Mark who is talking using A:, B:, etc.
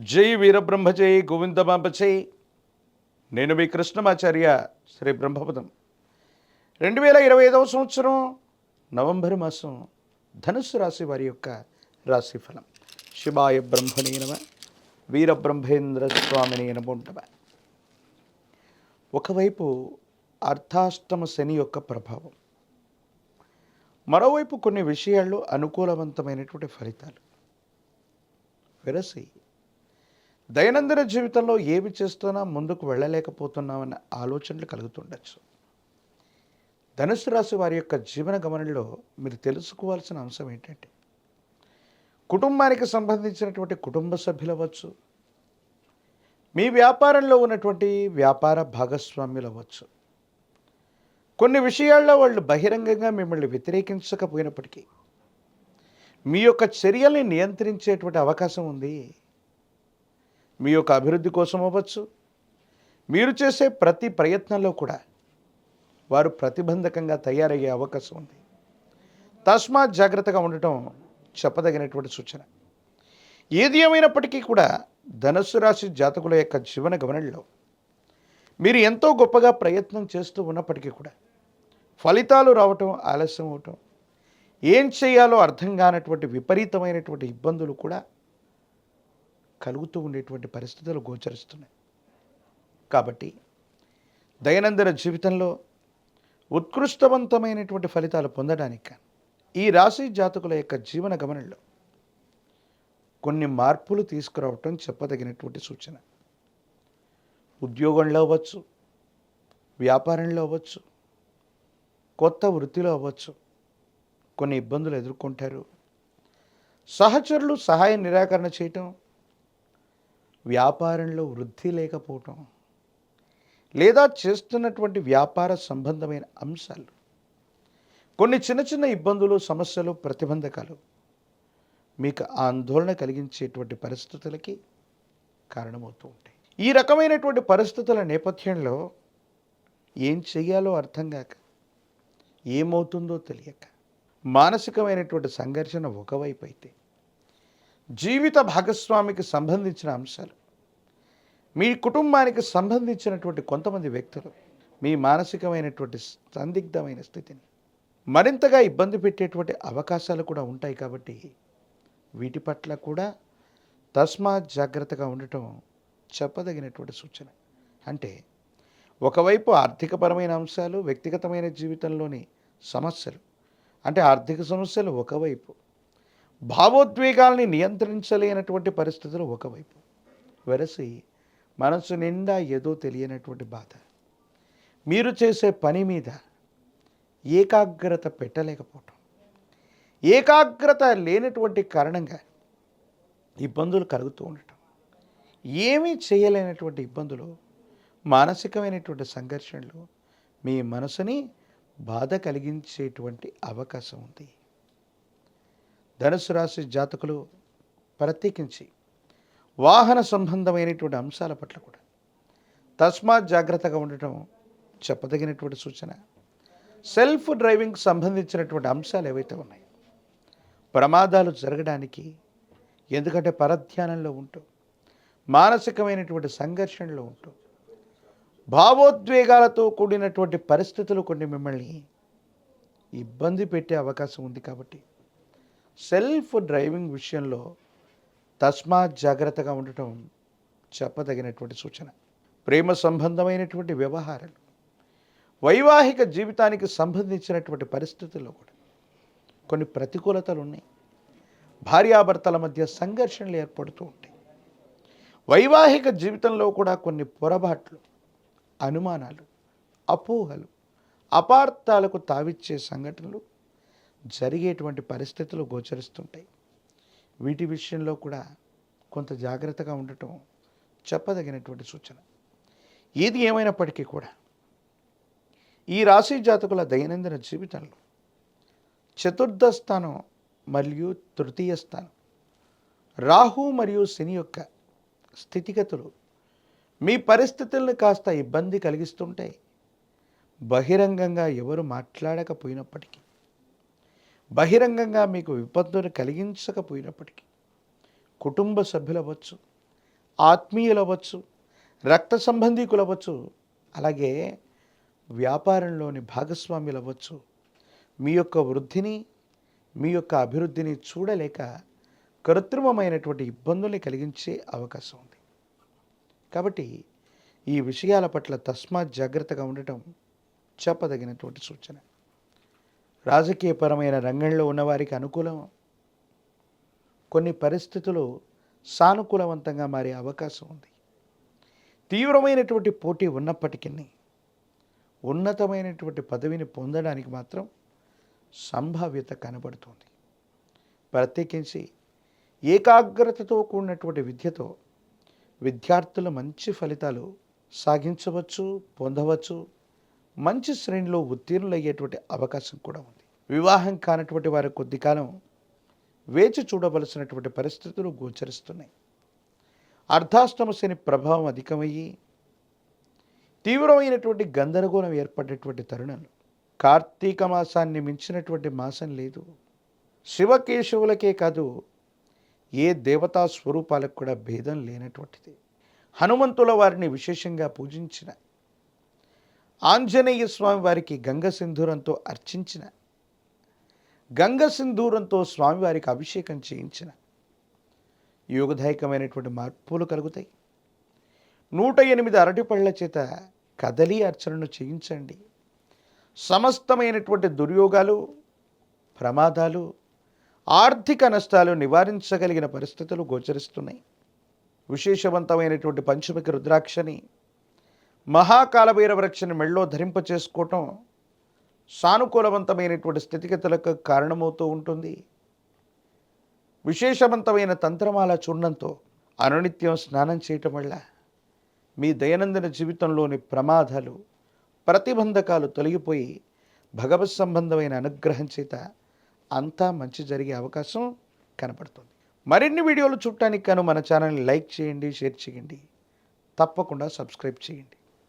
A: జై వీరబ్రహ్మజై గోవిందమాంబచై నేను మీ కృష్ణమాచార్య శ్రీ బ్రహ్మపదం. రెండు వేల ఇరవై ఐదవ సంవత్సరం నవంబర్ మాసం ధనుస్సు రాశి వారి యొక్క రాశిఫలం. శివాయ బ్రహ్మణే నమ వీరబ్రహ్మేంద్ర స్వామిని నమోంటమ ఒకవైపు అర్థాష్టమ శని యొక్క ప్రభావం. మరోవైపు కొన్ని విషయాల్లో అనుకూలవంతమైనటువంటి ఫలితాలు. విరసి దైనందిన జీవితంలో ఏమి చేస్తున్నా ముందుకు వెళ్ళలేకపోతున్నామనే ఆలోచనలు కలుగుతుండొచ్చు. ధనుసు రాశి వారి యొక్క జీవన గమనంలో మీరు తెలుసుకోవాల్సిన అంశం ఏంటంటే కుటుంబానికి సంబంధించినటువంటి కుటుంబ సభ్యులు అవ్వచ్చు మీ వ్యాపారంలో ఉన్నటువంటి వ్యాపార భాగస్వామ్యులు అవ్వచ్చు. కొన్ని విషయాల్లో వాళ్ళు బహిరంగంగా మిమ్మల్ని వ్యతిరేకించకపోయినప్పటికీ మీ యొక్క చర్యల్ని నియంత్రించేటువంటి అవకాశం ఉంది. మీ యొక్క అభివృద్ధి కోసం అవ్వచ్చు. మీరు చేసే ప్రతి ప్రయత్నంలో కూడా వారు ప్రతిబంధకంగా తయారయ్యే అవకాశం ఉంది. తస్మాత్ జాగ్రత్తగా ఉండటం చెప్పదగినటువంటి సూచన. ఏది ఏమైనప్పటికీ కూడా ధనుసు రాశి జాతకుల యొక్క జీవన గమనంలో మీరు ఎంతో గొప్పగా ప్రయత్నం చేస్తూ ఉన్నప్పటికీ కూడా ఫలితాలు రావటం ఆలస్యం అవటం ఏం చేయాలో అర్థం కానటువంటి విపరీతమైనటువంటి ఇబ్బందులు కూడా కలుగుతూ ఉండేటువంటి పరిస్థితులు గోచరిస్తున్నాయి. కాబట్టి దైనందిన జీవితంలో ఉత్కృష్టవంతమైనటువంటి ఫలితాలు పొందడానికి ఈ రాశి జాతకుల యొక్క జీవన గమనంలో కొన్ని మార్పులు తీసుకురావటం చెప్పదగినటువంటి సూచన. ఉద్యోగంలో అవ్వచ్చు వ్యాపారంలో అవ్వచ్చు కొత్త వృత్తిలో అవ్వచ్చు కొన్ని ఇబ్బందులు ఎదుర్కొంటారు. సహచరులు సహాయ నిరాకరణ చేయటం వ్యాపారంలో వృద్ధి లేకపోవటం లేదా చేస్తున్నటువంటి వ్యాపార సంబంధమైన అంశాలు కొన్ని చిన్న చిన్న ఇబ్బందులు సమస్యలు ప్రతిబంధకాలు మీకు ఆందోళన కలిగించేటువంటి పరిస్థితులకి కారణమవుతూ ఉంటాయి. ఈ రకమైనటువంటి పరిస్థితుల నేపథ్యంలో ఏం చేయాలో అర్థం కాక ఏమవుతుందో తెలియక మానసికమైనటువంటి సంఘర్షణ ఒకవైపు అయితే జీవిత భాగస్వామికి సంబంధించిన అంశాలు. మీ కుటుంబానికి సంబంధించినటువంటి కొంతమంది వ్యక్తులు మీ మానసికమైనటువంటి సందిగ్ధమైన స్థితిని మరింతగా ఇబ్బంది పెట్టేటువంటి అవకాశాలు కూడా ఉంటాయి కాబట్టి వీటి పట్ల కూడా తస్మాత్ జాగ్రత్తగా ఉండటం చెప్పదగినటువంటి సూచన. అంటే ఒకవైపు ఆర్థికపరమైన అంశాలు వ్యక్తిగతమైన జీవితంలోని సమస్యలు అంటే ఆర్థిక సమస్యలు ఒకవైపు భావోద్వేగాల్ని నియంత్రించలేనటువంటి పరిస్థితులు ఒకవైపు. వెరసి మనసు నిండా ఏదో తెలియనటువంటి బాధ. మీరు చేసే పని మీద ఏకాగ్రత పెట్టలేకపోవటం. ఏకాగ్రత లేనటువంటి కారణంగా ఇబ్బందులు కలుగుతూ ఉండటం. ఏమీ చేయలేనటువంటి ఇబ్బందులు మానసికమైనటువంటి సంఘర్షణలు మీ మనసుని బాధ కలిగించేటువంటి అవకాశం ఉంది. ధనుసు రాశి జాతకులు ప్రత్యేకించి వాహన సంబంధమైనటువంటి అంశాల పట్ల కూడా తస్మాత్ జాగ్రత్తగా ఉండటం చెప్పదగినటువంటి సూచన. సెల్ఫ్ డ్రైవింగ్ సంబంధించినటువంటి అంశాలు ఏవైతే ఉన్నాయో ప్రమాదాలు జరగడానికి ఎందుకంటే పరధ్యానంలో ఉంటూ మానసికమైనటువంటి సంఘర్షణలో ఉంటూ భావోద్వేగాలతో కూడినటువంటి పరిస్థితులు కొన్ని మిమ్మల్ని ఇబ్బంది పెట్టే అవకాశం ఉంది కాబట్టి సెల్ఫ్ డ్రైవింగ్ విషయంలో తస్మాత్ జాగ్రత్తగా ఉండటం చెప్పదగినటువంటి సూచన. ప్రేమ సంబంధమైనటువంటి వ్యవహారాలు వైవాహిక జీవితానికి సంబంధించినటువంటి పరిస్థితుల్లో కూడా కొన్ని ప్రతికూలతలు ఉన్నాయి. భార్యాభర్తల మధ్య సంఘర్షణలు ఏర్పడుతూ ఉంటాయి. వైవాహిక జీవితంలో కూడా కొన్ని పొరపాట్లు అనుమానాలు అపోహలు అపార్థాలకు తావిచ్చే సంఘటనలు జరిగేటువంటి పరిస్థితులు గోచరిస్తుంటాయి. వీటి విషయంలో కూడా కొంత జాగ్రత్తగా ఉండటం చెప్పదగినటువంటి సూచన. ఏది ఏమైనప్పటికీ కూడా ఈ రాశి జాతకుల దైనందిన జీవితంలో చతుర్థ స్థానం మరియు తృతీయ స్థానం రాహు మరియు శని యొక్క స్థితిగతులు మీ పరిస్థితులను కాస్త ఇబ్బంది కలిగిస్తుంటాయి. బహిరంగంగా ఎవరు మాట్లాడకపోయినప్పటికీ బహిరంగంగా మీకు విపత్తును కలిగించకపోయినప్పటికీ కుటుంబ సభ్యులు అవ్వచ్చు ఆత్మీయులు అవ్వచ్చు రక్త సంబంధీకులు అవ్వచ్చు అలాగే వ్యాపారంలోని భాగస్వామ్యులు అవ్వచ్చు. మీ యొక్క వృద్ధిని మీ యొక్క అభివృద్ధిని చూడలేక కృత్రిమమైనటువంటి ఇబ్బందుల్ని కలిగించే అవకాశం ఉంది. కాబట్టి ఈ విషయాల పట్ల తస్మాత్ జాగ్రత్తగా ఉండటం చెప్పదగినటువంటి సూచన. రాజకీయపరమైన రంగంలో ఉన్నవారికి అనుకూలం. కొన్ని పరిస్థితులు సానుకూలవంతంగా మారే అవకాశం ఉంది. తీవ్రమైనటువంటి పోటీ ఉన్నప్పటికీ ఉన్నతమైనటువంటి పదవిని పొందడానికి మాత్రం సంభావ్యత కనబడుతుంది. ప్రత్యేకించి ఏకాగ్రతతో కూడినటువంటి విద్యతో విద్యార్థులు మంచి ఫలితాలు సాగించవచ్చు పొందవచ్చు. మంచి శ్రేణిలో ఉత్తీర్ణులయ్యేటువంటి అవకాశం కూడా ఉంది. వివాహం కానటువంటి వారి కొద్ది కాలం వేచి చూడవలసినటువంటి పరిస్థితులు గోచరిస్తున్నాయి. అర్ధాష్టమ శని ప్రభావం అధికమయ్యి తీవ్రమైనటువంటి గందరగోళం ఏర్పడేటువంటి తరుణాలు కార్తీక మాసాన్ని మించినటువంటి మాసం లేదు. శివకేశవులకే కాదు ఏ దేవతా స్వరూపాలకు కూడా భేదం లేనటువంటిది. హనుమంతుల వారిని విశేషంగా పూజించిన ఆంజనేయ స్వామి వారికి గంగ సింధూరంతో అర్చించిన గంగ సింధూరంతో స్వామివారికి అభిషేకం చేయించిన యోగదాయకమైనటువంటి మార్పులు కలుగుతాయి. నూట ఎనిమిది అరటిపళ్ళ చేత కదలి అర్చనను చేయించండి. సమస్తమైనటువంటి దుర్యోగాలు ప్రమాదాలు ఆర్థిక నష్టాలు నివారించగలిగిన పరిస్థితులు గోచరిస్తున్నాయి. విశేషవంతమైనటువంటి పంచమికి రుద్రాక్షని మహాకాలభైర వృక్షని మెళ్ళో ధరింప చేసుకోవటం సానుకూలవంతమైనటువంటి స్థితిగతులకు కారణమవుతూ ఉంటుంది. విశేషవంతమైన తంత్రమాల చూర్ణంతో అనునిత్యం స్నానం చేయటం వల్ల మీ దైనందిన జీవితంలోని ప్రమాదాలు ప్రతిబంధకాలు తొలగిపోయి భగవత్ సంబంధమైన అనుగ్రహం చేత అంతా మంచి జరిగే అవకాశం కనపడుతుంది. మరిన్ని వీడియోలు చూడటానికి కాను మన ఛానల్ని లైక్ చేయండి షేర్ చేయండి. తప్పకుండా సబ్స్క్రైబ్ చేయండి.